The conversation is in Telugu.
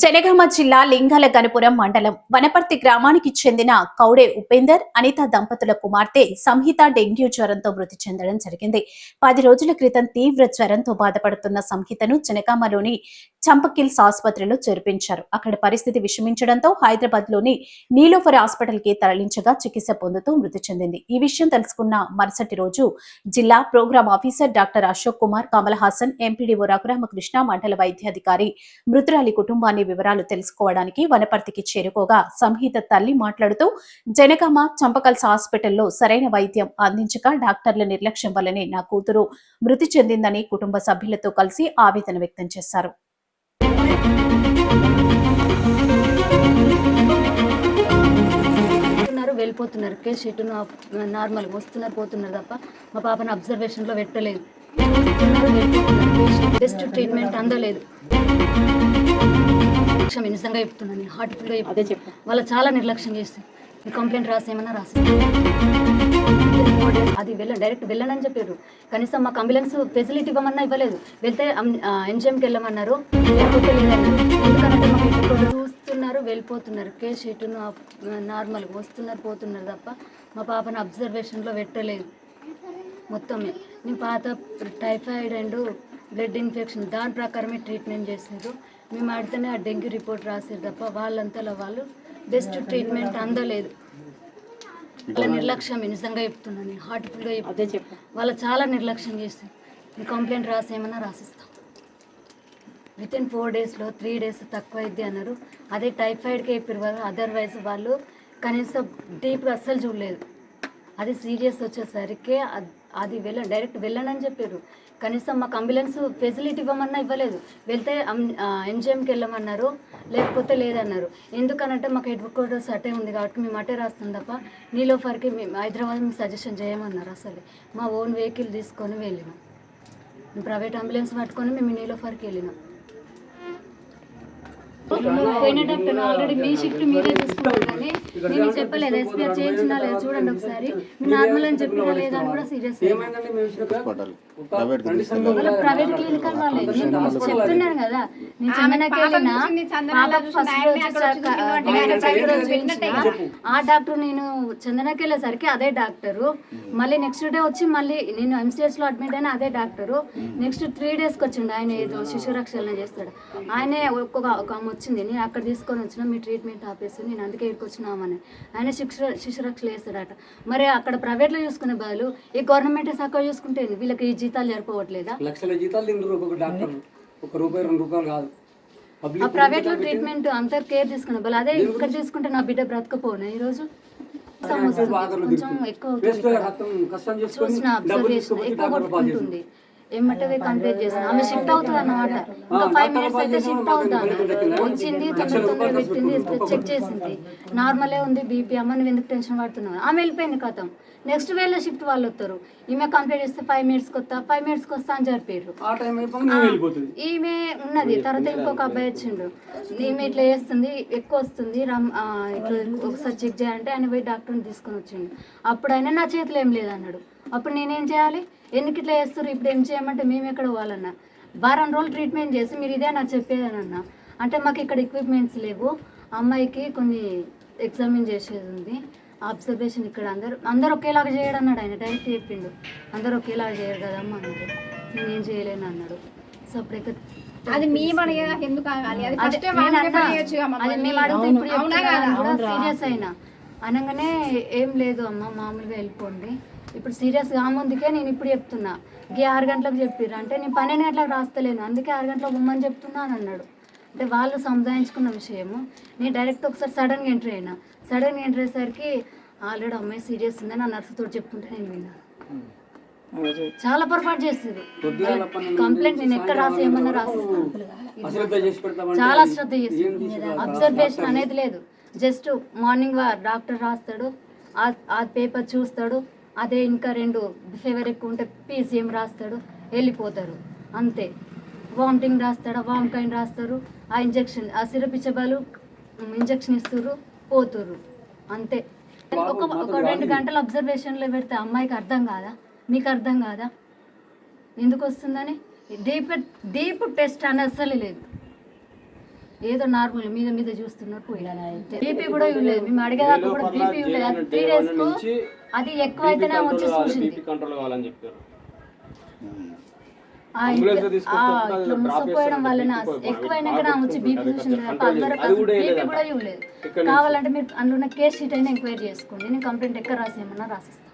జనగామ జిల్లా లింగాల గణపురం మండలం వనపర్తి గ్రామానికి చెందిన కౌడే ఉపేందర్ అనిత దంపతుల కుమార్తె సంహిత డెంగ్యూ జ్వరంతో మృతి చెందడం జరిగింది. పది రోజుల క్రితం తీవ్ర జ్వరంతో బాధపడుతున్న సంహితను జనగామలోని చంపకిల్స్ ఆసుపత్రిలో చేర్పించారు అక్కడ పరిస్థితి విషమించడంతో హైదరాబాద్లోని నీలోఫర్ హాస్పిటల్కి తరలించగా చికిత్స పొందుతూ మృతి చెందింది. ఈ విషయం తెలుసుకున్న మరుసటి రోజు జిల్లా program officer doctor Ashok Kumar Kamal Haasan MPDO Raghuramakrishna మండల వైద్యాధికారి మృతురాలి కుటుంబాన్ని వివరాలు తెలుసుకోవడానికి వనపర్తికి చేరుకోగా సంహిత తల్లి మాట్లాడుతూ జనగామ చంపకల్స్ హాస్పిటల్లో సరైన వైద్యం అందించక డాక్టర్ల నిర్లక్ష్యం వల్లనే నా కూతురు మృతి చెందిందని కుటుంబ సభ్యులతో కలిసి ఆవేదన వ్యక్తం చేశారు. వెళ్ళిపోతున్నారు. కేసు షీట్ నార్మల్ వస్తున్నారు పోతున్నారు తప్ప మా పాపను అబ్జర్వేషన్లో పెట్టలేదు. బెస్ట్ ట్రీట్మెంట్ అందలేదు. నిర్లక్ష్యం నిజంగా చెప్తున్నాను నేను హార్ట్ఫుల్గా అదే చెప్పు. వాళ్ళు చాలా నిర్లక్ష్యం చేస్తారు. మీ కంప్లైంట్ రాసేయమన్నా రాసి. అది వెళ్ళ డైరెక్ట్ వెళ్ళనని చెప్పారు. కనీసం మాకు అంబులెన్స్ ఫెసిలిటీ ఇవ్వమన్నా ఇవ్వలేదు. వెళ్తే ఎన్జిఎంకి వెళ్ళమన్నారు. చూస్తున్నారు వెళ్ళిపోతున్నారు. కేసు షీట్ నార్మల్ వస్తున్నారు పోతున్నారు తప్ప మా పాపను అబ్జర్వేషన్లో పెట్టలేదు. మొత్తమే. నేను పాత టైఫాయిడ్ అండ్ బ్లడ్ ఇన్ఫెక్షన్ దాని ప్రకారమే ట్రీట్మెంట్ చేసారు మేము అడితేనే ఆ డెంగ్యూ రిపోర్ట్ రాసారు తప్ప వాళ్ళంతలో వాళ్ళు బెస్ట్ ట్రీట్మెంట్ అందలేదు. వాళ్ళ నిర్లక్ష్యం నిజంగా చెప్తున్నాను నేను హార్ట్ఫుల్గా అదే చెప్పు. వాళ్ళు చాలా నిర్లక్ష్యం చేస్తారు మీ కంప్లైంట్ రాసేయమన్నా రాసిస్తాం. విత్ ఇన్ ఫోర్ డేస్లో త్రీ డేస్ తక్కువ అయింది అన్నారు. అదే టైఫాయిడ్కి చెప్పారు కదా అదర్వైజ్ వాళ్ళు కనీసం డీప్గా అస్సలు చూడలేదు. అది సీరియస్ వచ్చేసరికి అది వెళ్ళ డైరెక్ట్ వెళ్ళనని చెప్పారు. కనీసం మాకు అంబులెన్స్ ఫెసిలిటీ ఇవ్వమన్నా ఇవ్వలేదు. వెళ్తే ఎంజిఎంకి వెళ్ళమన్నారు లేకపోతే లేదన్నారు. ఎందుకనంటే మాకు హెడ్ క్వార్టర్స్ అటే ఉంది కాబట్టి మేము అటే రాస్తాం తప్ప నీలోఫర్కి మేము హైదరాబాద్ మేము సజెషన్ చేయమన్నారు అసలు. మా ఓన్ వెహికల్ తీసుకొని వెళ్ళినాం. మేము ప్రైవేట్ అంబులెన్స్ పట్టుకొని మేము నీలోఫర్కి వెళ్ళినాం. పోయిన డాక్టర్ ఆల్రెడీ మీ షిఫ్ట్ మీరే తీసుకున్నారు కానీ నేను చెప్పలేదు. ఎస్పీఆర్ చేయించినా లేదా చూడండి ఒకసారి. మీరు నార్మల్ అని చెప్పినా లేదా కూడా సీరియస్ ప్రైవేట్ వాళ్ళ క్లినిక్ నేను చెప్తున్నాను కదా. నేను చందనకి వెళ్ళిన పాపకు ఫస్ట్ ఆ డాక్టర్ నేను చందనకి వెళ్ళేసరికి అదే డాక్టరు. మళ్ళీ నెక్స్ట్ డే వచ్చి మళ్ళీ నేను ఎంసీహెచ్లో అడ్మిట్ అయిన అదే డాక్టరు. నెక్స్ట్ త్రీ డేస్కి వచ్చిండు ఆయన ఏదో శిశు రక్షణ చేస్తాడు. ఆయనే ఒక్కొక్క ఒక ఆమె వచ్చింది నేను అక్కడ తీసుకొని వచ్చిన మీ ట్రీట్మెంట్ ఆపేసి నేను అందుకే ఇక్కడికి వచ్చినామని. ఆయన శిశు శిశు రక్షణ చేస్తాడట. మరి అక్కడ ప్రైవేట్లో చూసుకునే బదులు ఈ గవర్నమెంట్ చక్కగా చూసుకుంటే వీళ్ళకి ఈ జీతాలు సరిపోవట్లేదా? లక్షల జీతాలు డాక్టర్. ఒక రూపాయి రెండు రూపాయలు కాదు. ఆ ప్రైవేట్లో ట్రీట్మెంట్ అంత కేర్ తీసుకునే బదులు అదే ఇక్కడ తీసుకుంటే నా బిడ్డ బ్రతకపోనా ఈ రోజు కొంచెం ఎక్కువ చూసిన అబ్జర్వేషన్ ఎక్కువ కొట్టుకుంటుంది. ఏమంటే కంప్లీట్ చేసిన. ఆమె షిఫ్ట్ అవుతుంది అన్నమాట ఇంకా ఫైవ్ మినిట్స్ అయితే షిఫ్ట్ అవుతాను వచ్చింది పెట్టింది చెక్ చేసింది. నార్మలే ఉంది బీపీ అమ్మ నువ్వు ఎందుకు టెన్షన్ పడుతున్నావు? ఆమె వెళ్ళిపోయింది కథం నెక్స్ట్ వేళ షిఫ్ట్ వాళ్ళు వస్తారు. ఈమె కంప్లీట్ చేస్తే ఫైవ్ మినిట్స్కి వస్తా ఫైవ్ మినిట్స్కి వస్తా అని చెప్పారు ఈమె ఉన్నది. తర్వాత ఇంకొక అబ్బాయి వచ్చిండు. ఈమె ఇట్లా చేస్తుంది ఎక్కువ వస్తుంది. రమ్ ఇట్లా ఒకసారి చెక్ చేయాలంటే ఆయన పోయి డాక్టర్ని తీసుకొని వచ్చిండు. అప్పుడు ఆయన నా చేతిలో ఏం లేదన్నాడు. అప్పుడు నేనేం చేయాలి? ఎందుకు ఇట్లా చేస్తారు ఇప్పుడు ఏం చేయమంటే మేము ఎక్కడ పోవాలన్నా. వారం రోజులు ట్రీట్మెంట్ చేసి మీరు ఇదే నాకు చెప్పేదని అన్న అంటే మాకు ఇక్కడ ఎక్విప్మెంట్స్ లేవు. అమ్మాయికి కొన్ని ఎగ్జామిన్ చేసేది ఉంది. అబ్జర్వేషన్ ఇక్కడ అందరు అందరు ఒకేలాగా చేయడం అన్నాడు ఆయన. డైరెక్ట్ చెప్పిండు. అందరు ఒకేలాగా చేయరు కదమ్మా అన్నాడు నేనేం చేయలేను అన్నాడు. సో అప్పుడు ఇక్కడ అది మీ మనీ ఎందుకు ఆగాలి? అది అదే ఫస్ట్ నేను అన్నా, అది మేము అడిగితే ఇప్పుడు సీరియస్ అయినా. అనగానే ఏం లేదు అమ్మ మామూలుగా వెళ్ళిపోండి. ఇప్పుడు సీరియస్గా ముందుకే నేను ఇప్పుడు చెప్తున్నా. గీ ఆరు గంటలకు చెప్పిర్రు. అంటే నేను పన్నెండు గంటలకు రాస్తలేను. అందుకే ఆరు గంటలకు పొమ్మని చెప్తున్నా అని అన్నాడు. అంటే వాళ్ళు సముదాయించుకున్న విషయము. నేను డైరెక్ట్ ఒకసారి సడన్గా ఎంట్రీ అయినా. సడన్గా ఎంట్రీ అయ్యేసరికి ఆల్రెడీ అమ్మాయి సీరియస్ ఉందని ఆ నర్సుతో చెప్తుంటే నేను విన్నాను చాలా పొరపాటు పన్నెండు కంప్లైంట్ నేను ఎక్కడ రాసిస్తాను అశ్రద్ధ చేసి పెడతామంటే చాలా శ్రద్ధ చేస్తుంది? అబ్జర్వేషన్ అనేది లేదు. జస్ట్ మార్నింగ్ డాక్టర్ రాస్తాడు ఆ- పేపర్ చూస్తాడు అదే ఇంకా రెండు ఫీవర్ ఎక్కువ ఉంటే పీసీఎం రాస్తాడు వెళ్ళిపోతారు. అంతే. వామిటింగ్ రాస్తాడు వామికైన్ రాస్తారు ఆ ఇంజెక్షన్ ఆ సిరప్ ఇచ్చే బదులు ఇంజెక్షన్ ఇస్తారు పోతుర్రు. అంతే. ఒక ఒక రెండు గంటలు అబ్జర్వేషన్లో పెడితే అమ్మాయికి అర్థం కాదా? మీకు అర్థం కాదా? ఎందుకు వస్తుందని? డీప్ డీప్ టెస్ట్ అని అస్సలు లేదు. ఏదో నార్మల్ మీద మీద చూస్తున్నారు పోయినా బీపీ కూడా ఇవ్వలేదు మేము అడిగేదాకా కూడా బీపీ ఇవ్వలేదు త్రీ డేస్ అది ఎక్కువ అయితేనే వచ్చి చూసింది. బీపీ కంట్రోల్ కావాలని చెప్పారు. ఆ, ఇట్లా- ముసపోయడం వలన ఎక్కువైనాక నా వచ్చి బీపీ చూసింది తప్ప అందరూ బీపీ కూడా ఇవ్వలేదు కావాలంటే మీరు అందులో కేస్ షీట్ అయినా ఎంక్వైరీ చేసుకోండి. నేను కంప్లైంట్ ఎక్కడ రాసేయమన్నా రాసిస్తాను